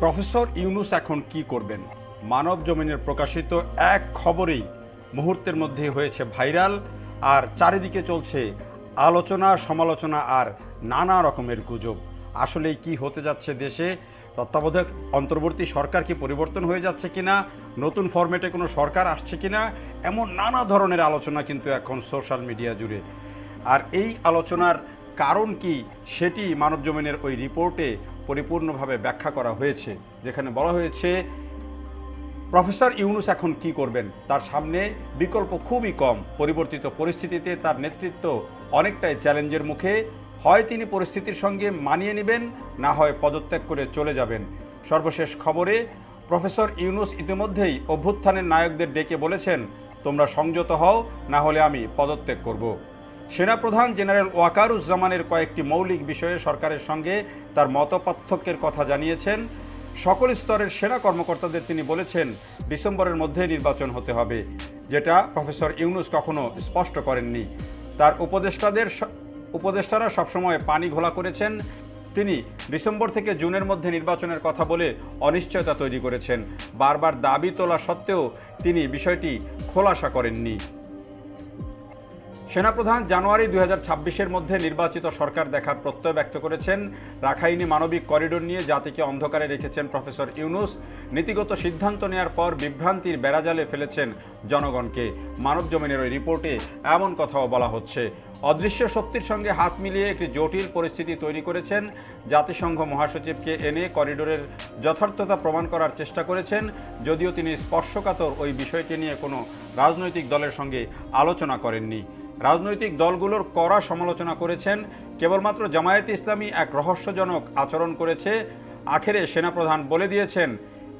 Professor Yunus এখন কি করবেন? মানব জমিনের প্রকাশিত এক খবরেই মুহূর্তের মধ্যে হয়েছে ভাইরাল, আর চারিদিকে চলছে আলোচনা, সমালোচনা, আর নানা রকমের গুজব। আসলেই কি হতে যাচ্ছে দেশে? তত্ত্বাবধায়ক অন্তর্বর্তী সরকার কি পরিবর্তন হয়ে যাচ্ছে কিনা? নতুন ফরম্যাটে কোনো সরকার আসছে কিনা? এমন নানা ধরনের আলোচনা কিন্তু এখন সোশ্যাল মিডিয়া জুড়ে। আর এই আলোচনার কারণ কি সেটি মানব জমিনের ওই রিপোর্টে পরিপূর্ণভাবে ব্যাখ্যা করা হয়েছে, যেখানে বলা হয়েছে, প্রফেসর ইউনুস এখন কি করবেন? তার সামনে বিকল্প খুবই কম। পরিবর্তিত পরিস্থিতিতে তার নেতৃত্ব অনেকটাই চ্যালেঞ্জের মুখে। হয় তিনি পরিস্থিতির সঙ্গে মানিয়ে নেবেন, না হয় পদত্যাগ করে চলে যাবেন। সর্বশেষ খবরে, প্রফেসর ইউনুস ইতিমধ্যেই অভ্যুত্থানের নায়কদের ডেকে বলেছেন, তোমরা সংযত হও, না হলে আমি পদত্যাগ করব। সেনাপ্রধান জেনারেল ওয়াকারুজ্জামানের কয়েকটি মৌলিক বিষয়ে সরকারের সঙ্গে তার মতপার্থক্যের কথা জানিয়েছেন। সকল স্তরের সেনা কর্মকর্তাদের তিনি বলেছেন, ডিসেম্বরের মধ্যে নির্বাচন হতে হবে, যেটা প্রফেসর ইউনুস কখনো স্পষ্ট করেননি। তার উপদেষ্টাদের উপদেষ্টারা সবসময় পানি ঘোলা করেছেন। তিনি ডিসেম্বর থেকে জুনের মধ্যে নির্বাচনের কথা বলে অনিশ্চয়তা তৈরি করেছেন। বারবার দাবি তোলা সত্ত্বেও তিনি বিষয়টি খোলাসা করেননি। সেনাপ্রধান জানুয়ারি দুই হাজার মধ্যে নির্বাচিত সরকার দেখার প্রত্যয় ব্যক্ত করেছেন। রাখাইনি মানবিক করিডোর নিয়ে জাতিকে অন্ধকারে রেখেছেন প্রফেসর ইউনুস। নীতিগত সিদ্ধান্ত নেওয়ার পর বিভ্রান্তির বেড়াজালে ফেলেছেন জনগণকে। মানব জমিনের ওই রিপোর্টে এমন কথাও বলা হচ্ছে। অদৃশ্য শক্তির সঙ্গে হাত মিলিয়ে একটি জটিল পরিস্থিতি তৈরি করেছেন। জাতিসংঘ মহাসচিবকে এনে করিডোরের যথার্থতা প্রমাণ করার চেষ্টা করেছেন। যদিও তিনি স্পর্শকাতর ওই বিষয়টি নিয়ে কোনো রাজনৈতিক দলের সঙ্গে আলোচনা করেননি। রাজনৈতিক দলগুলোর কড়া সমালোচনা করেছেন। কেবলমাত্র জামায়াতে ইসলামী এক রহস্যজনক আচরণ করেছে। আখেরে সেনাপ্রধান বলে দিয়েছেন,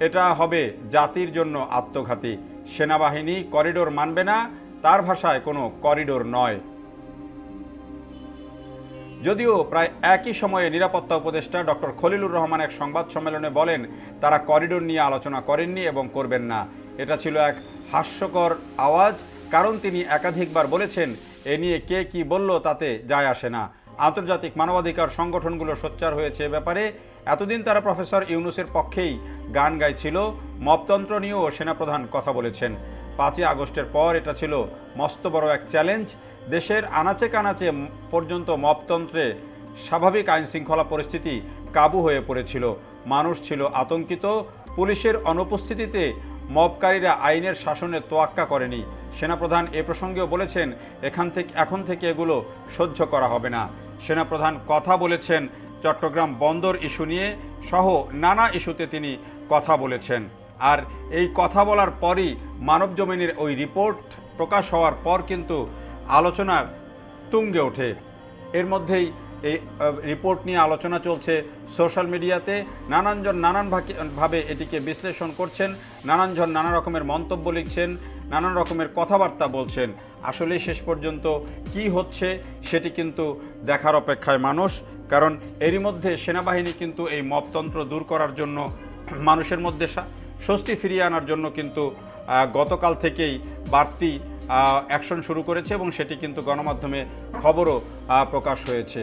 এটা হবে জাতির জন্য আত্মঘাতী। সেনাবাহিনী করিডোর মানবে না, তার ভাষায় কোনো করিডোর নয়। যদিও প্রায় একই সময়ে নিরাপত্তা উপদেষ্টা ডক্টর খলিলুর রহমান এক সংবাদ সম্মেলনে বলেন, তারা করিডোর নিয়ে আলোচনা করেননি এবং করবেন না। এটা ছিল এক হাস্যকর আওয়াজ, কারণ তিনি একাধিকবার বলেছেন এ নিয়ে কে কি বলল তাতে যায় আসে না। আন্তর্জাতিক মানবাধিকার সংগঠনগুলো সোচ্চার হয়েছে এ ব্যাপারে। এতদিন তারা প্রফেসর ইউনুসের পক্ষেই গান গাইছিল, মপতন্ত্র নিয়েও সেনাপ্রধান কথা বলেছেন। পাঁচই আগস্টের পর এটা ছিল মস্ত বড় এক চ্যালেঞ্জ। দেশের আনাচে কানাচে পর্যন্ত মপতন্ত্রে স্বাভাবিক আইন শৃঙ্খলা পরিস্থিতি কাবু হয়ে পড়েছিল। মানুষ ছিল আতঙ্কিত। পুলিশের অনুপস্থিতিতে মবকারীরা আইনের শাসনে তোয়াক্কা করেনি। সেনাপ্রধান এ প্রসঙ্গেও বলেছেন, এখান থেকে, এখন থেকে এগুলো সহ্য করা হবে না। সেনাপ্রধান কথা বলেছেন চট্টগ্রাম বন্দর ইস্যু নিয়ে সহ নানা ইস্যুতে তিনি কথা বলেছেন। আর এই কথা বলার পরই মানব জমিনের ওই রিপোর্ট প্রকাশ হওয়ার পর কিন্তু আলোচনার তুঙ্গে ওঠে। এর মধ্যেই এই রিপোর্ট নিয়ে আলোচনা চলছে সোশ্যাল মিডিয়াতে নানানজন নানান ভাবে এটিকে বিশ্লেষণ করছেন, নানানজন নানা রকমের মন্তব্য লিখছেন, নানান রকমের কথাবার্তা বলছেন। আসলে শেষ পর্যন্ত কি হচ্ছে সেটি কিন্তু দেখার অপেক্ষায় মানুষ, কারণ এরই মধ্যে সেনাবাহিনী কিন্তু এই মপতন্ত্র দূর করার জন্য মানুষের মধ্যে স্বস্তি ফিরিয়ে আনার জন্য কিন্তু গতকাল থেকেই বাড়তি অ্যাকশন শুরু করেছে এবং সেটি কিন্তু গণমাধ্যমে খবরও প্রকাশ হয়েছে।